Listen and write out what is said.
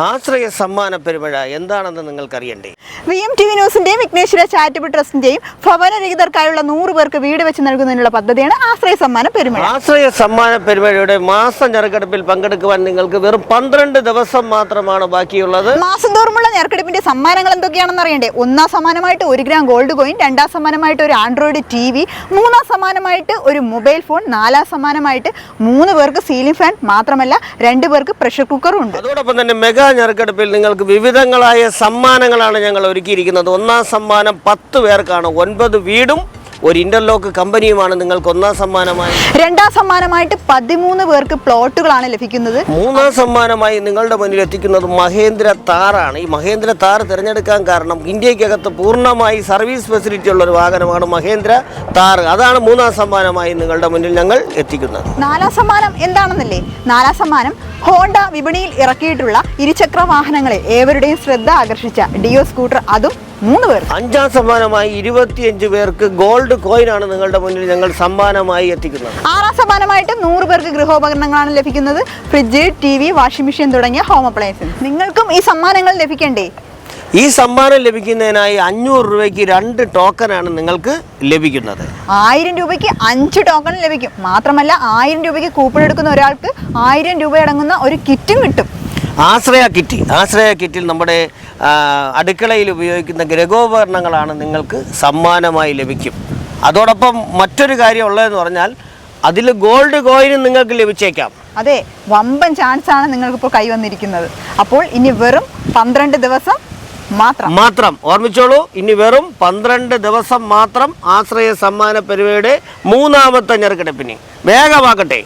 ആശ്രയ സമ്മാന പെരുമഴ എന്താണെന്ന് നിങ്ങൾക്കറിയണ്ടേ? വി എം ടി വി ന്യൂസിന്റെയും വിഘ്നേശ്വര ചാരിറ്റബിൾ ട്രസ്റ്റിന്റെയും ഭവനരഹിതർക്കായുള്ള നൂറ് പേർക്ക് വീട് വെച്ച് നൽകുന്നതിനുള്ള പദ്ധതിയാണ് ആശ്രയ സമ്മാന പെരുമഴ. ആശ്രയ സമ്മാന പെരുമഴയുടെ മാസം ഞെറുക്കെടുപ്പിൽ പങ്കെടുക്കുവാൻ നിങ്ങൾക്ക് വെറും പന്ത്രണ്ട് ദിവസം മാത്രമാണ് ബാക്കിയുള്ളത്. മാസം തോറുമുള്ള ഞെറുക്കെടുപ്പിന്റെ സമ്മാനങ്ങൾ എന്തൊക്കെയാണെന്ന് അറിയണ്ടേ? ഒന്നാം സമ്മാനമായിട്ട് ഒരു ഗ്രാം ഗോൾഡ് കോയിൻ രണ്ടാം സമ്മാനമായിട്ട് ഒരു ആൻഡ്രോയിഡ് ടി വി മൂന്നാം സമ്മാനമായിട്ട് ഒരു മൊബൈൽ ഫോൺ നാലാം സമ്മാനമായിട്ട് മൂന്ന് പേർക്ക് സീലിംഗ് ഫാൻ മാത്രമല്ല രണ്ട് പേർക്ക് പ്രഷർ കുക്കറും ഉണ്ട്. അതോടൊപ്പം തന്നെ മെഗാ ഞെറുക്കെടുപ്പിൽ നിങ്ങൾക്ക് വിവിധങ്ങളായ സമ്മാനങ്ങളാണ് ഞങ്ങൾ ഒരുക്കിയിരിക്കുന്നത്. ഒന്നാം സമ്മാനം പത്ത് പേർക്കാണ്. ഒൻപത് വീടും ഒരു ഇന്റർലോക്ക് കമ്പനിയുമാണ് നിങ്ങൾക്ക് ഒന്നാം സമ്മാനമായി. രണ്ടാം സമ്മാനമായിട്ട് പതിമൂന്ന് പേർക്ക് പ്ലോട്ടുകളാണ് ലഭിക്കുന്നത്. മൂന്നാം സമ്മാനമായി നിങ്ങളുടെ മുന്നിൽ എത്തിക്കുന്നത് മഹേന്ദ്ര താറാണ്. ഈ മഹേന്ദ്ര താർ തിരഞ്ഞെടുക്കാൻ കാരണം ഇന്ത്യക്കകത്ത് പൂർണമായി സർവീസ് ഫെസിലിറ്റി ഉള്ള ഒരു വാഹനമാണ് മഹേന്ദ്ര താർ. അതാണ് മൂന്നാം സമ്മാനമായി നിങ്ങളുടെ മുന്നിൽ ഞങ്ങൾ എത്തിക്കുന്നത്. നാലാം സമ്മാനം എന്താണെന്നല്ലേ? നാലാം സമ്മാനം ഹോണ്ട വിപണിയിൽ ഇറക്കിയിട്ടുള്ള ഇരുചക്ര വാഹനങ്ങളെ ഏവരുടെയും ശ്രദ്ധ ആകർഷിച്ച ഡിയോ സ്കൂട്ടർ. അതും മൂന്ന് പേർ. അഞ്ചാം സമ്മാനമായി ഇരുപത്തിയഞ്ച് പേർക്ക് ഗോൾഡ് കോയിൻ ആണ് നിങ്ങളുടെ മുന്നിൽ ഞങ്ങൾ സമ്മാനമായി എത്തിക്കുന്നത്. ആറാം സമ്മാനമായിട്ട് നൂറ് പേർക്ക് ഗൃഹോപകരണങ്ങളാണ് ലഭിക്കുന്നത്. Fridge T V washing machine തുടങ്ങിയ ഹോം അപ്ലയൻസസ്. നിങ്ങൾക്കും ഈ സമ്മാനങ്ങൾ ലഭിക്കണ്ടേ? ഈ സമ്മാനം ലഭിക്കുന്നതിനായി അഞ്ഞൂറ് രൂപയ്ക്ക് രണ്ട് ടോക്കൺ ആണ് നിങ്ങൾക്ക് ലഭിക്കുന്നത്. ആയിരം രൂപയ്ക്ക് അഞ്ച് ടോക്കൺ ലഭിക്കും. മാത്രമല്ല ആയിരം രൂപയ്ക്ക് കൂപ്പൺ എടുക്കുന്ന ഒരാൾക്ക് ആയിരം രൂപ അടങ്ങുന്ന ഒരു കിറ്റും കിട്ടും. ആശ്രയ കിറ്റ് ആശ്രയ കിറ്റിൽ നമ്മുടെ അടുക്കളയിൽ ഉപയോഗിക്കുന്ന ഗ്രഹോപകരണങ്ങളാണ് നിങ്ങൾക്ക് സമ്മാനമായി ലഭിക്കും. അതോടൊപ്പം മറ്റൊരു കാര്യം ഉള്ളതെന്ന് പറഞ്ഞാൽ അതിൽ ഗോൾഡ് കോയിനും നിങ്ങൾക്ക് ലഭിച്ചേക്കാം. അതെ വമ്പൻ ചാൻസ് ആണ് നിങ്ങൾക്കിപ്പോൾ കൈവന്നിരിക്കുന്നത് അപ്പോൾ ഇനി വെറും പന്ത്രണ്ട് ദിവസം മാത്രം. മാത്രം. ഓർമ്മിച്ചോളൂ ഇനി വെറും പന്ത്രണ്ട് ദിവസം മാത്രം ആശ്രയ സമ്മാന പരിപാടിയുടെ മൂന്നാമത്തെ ഞെറുക്കെടുപ്പിന് വേഗമാക്കട്ടെ